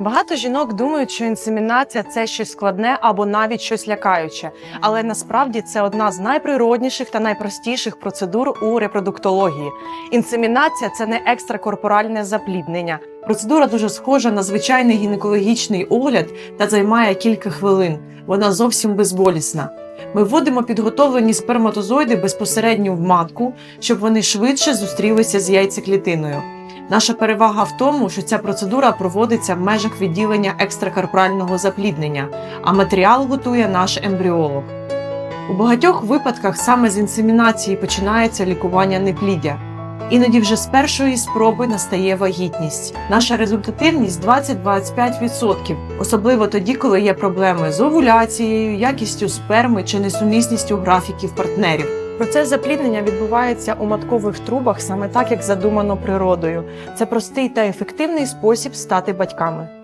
Багато жінок думають, що інсемінація це щось складне або навіть щось лякаюче, але насправді це одна з найприродніших та найпростіших процедур у репродуктології. Інсемінація це не екстракорпоральне запліднення. Процедура дуже схожа на звичайний гінекологічний огляд та займає кілька хвилин. Вона зовсім безболісна. Ми вводимо підготовлені сперматозоїди безпосередньо в матку, щоб вони швидше зустрілися з яйцеклітиною. Наша перевага в тому, що ця процедура проводиться в межах відділення екстракорпорального запліднення, а матеріал готує наш ембріолог. У багатьох випадках саме з інсемінації починається лікування непліддя. Іноді вже з першої спроби настає вагітність. Наша результативність 20-25%, особливо тоді, коли є проблеми з овуляцією, якістю сперми чи несумісністю графіків партнерів. Процес запліднення відбувається у маткових трубах саме так, як задумано природою. Це простий та ефективний спосіб стати батьками.